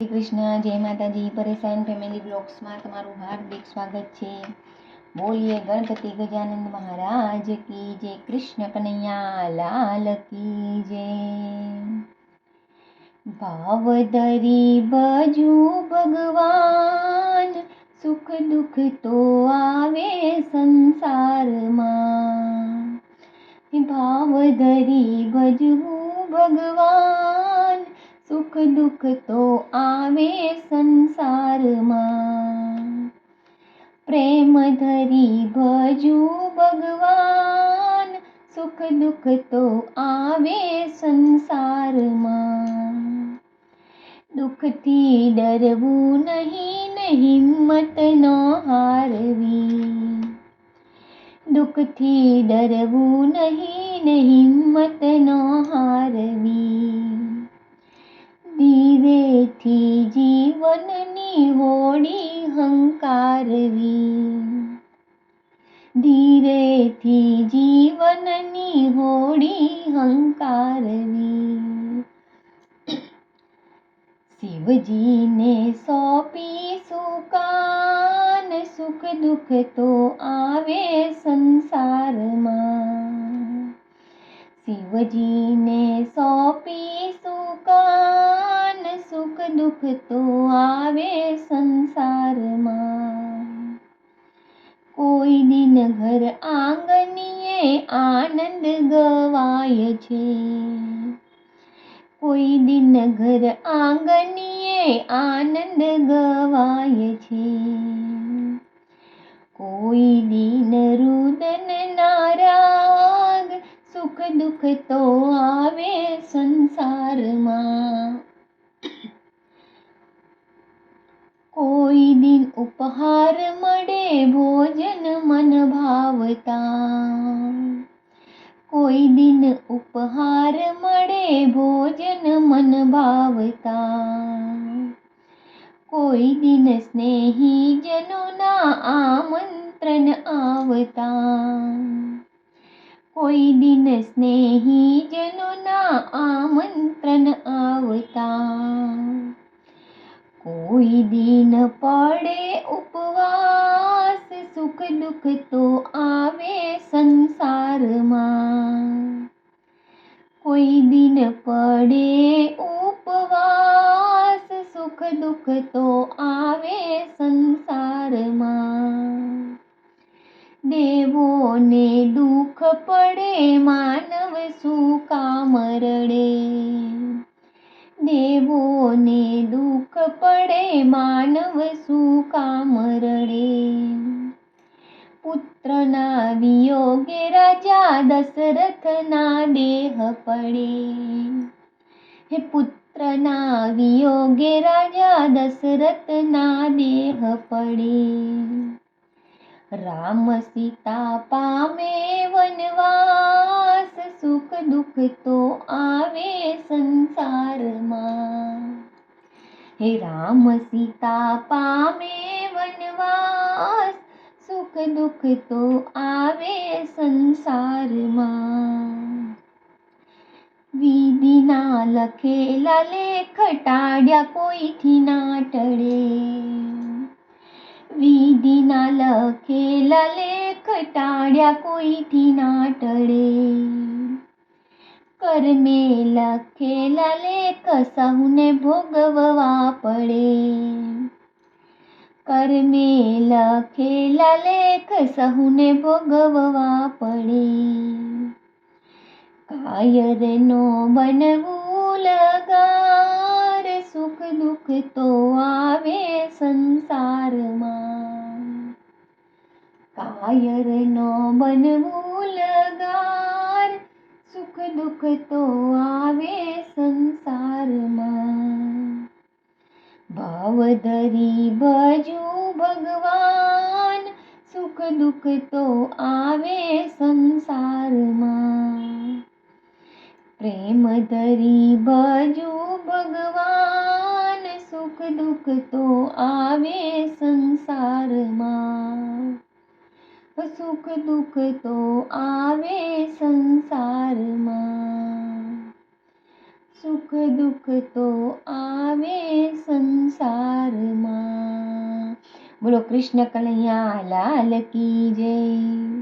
શ્રી કૃષ્ણ જય માતાજી પરેશાન ફેમિલી બ્લોગ્સમાં તમારું હાર્દિક સ્વાગત છે બોલીએ ગણપતિ ગજાનંદ મહારાજ કી જય કૃષ્ણ કનૈયા લાલ કી જય ભાવદરી બજુ ભગવાન સુખ દુઃખ તો આવે સંસારમાં ભાવધરી ભજવું ભગવાન સુખ દુઃખ તો આવે સંસારમાં પ્રેમ ધરી ભજવું ભગવાન સુખ દુઃખ તો આવે સંસારમાં દુઃખથી ડરવું નહીં ને હિંમત ન હારવી દુઃખથી ડરવું નહીં ને હિંમત ન હારવી હંકારવી ધીરેથી જીવનની હોડી હંકારવી. શિવજીને સોંપી સુકાન, સુખ દુઃખ તો આવે સંસારમાં. શિવજીને સોંપી સુકાન, સુખ દુઃખ તો આવે સંસારમાં. કોઈ દિન ઘર આંગણીએ આનંદ ગવાય છે. કોઈ દિન ઘર આંગણીએ આનંદ ગવાય છે. કોઈ દિન રુદન નારાગ સુખ દુઃખ તો આવે સંસારમાં. કોઈ દિન ઉપહાર મળે ભાવતા કોઈ દિન સ્નેહીજનોના આમંત્રણ આવતા કોઈ દિન સ્નેહીજનોના આમંત્રણ આવતા કોઈ દિન પડે ઉપવાસ સુખ દુઃખ તો આવે દુઃખ તો આવે સંસારમાં દેવોને દુઃખ પડે માનવ શું કામ રડે દેવોને દુઃખ પડે માનવ શું કામ રડે પુત્રના વિયોગે રાજા દશરથના દેહ પડે હે પુત્રના વિયોગે રાજા દશરથના દેહ પડે રામ સીતા પામે વનવાસ સુખ દુઃખ તો આવે સંસારમાં હે રામ સીતા પામે વનવાસ સુખ દુઃખ તો આવે સંસારમાં વિધિના લખેલા લેખ ટાળ્યા કોઈથી ના ટળે વિધિના લખેલા લેખ ટાળ્યા કોઈથી ના ટળે કર્મે લખેલા લેખ સહુને ભોગવવા પડે. કર્મે લખેલા લેખ સહુને ભોગવવા પડે. કાયરનો બનવું લગાર સુખ દુઃખ તો આવે સંસારમાં કાયરનો બનવું લગાર સુખ દુઃખ તો આવે સંસારમાં ભાવધરી ભજુ ભગવાન સુખ દુઃખ તો આવે સંસારમાં प्रेम दरी बाजू भगवान, सुख दुख तो आवे संसार मा। सुख दुख तो आवे संसार मा। सुख दुख तो आवे संसार मा। बोलो, कृष्ण कन्हैया, लाल की जय।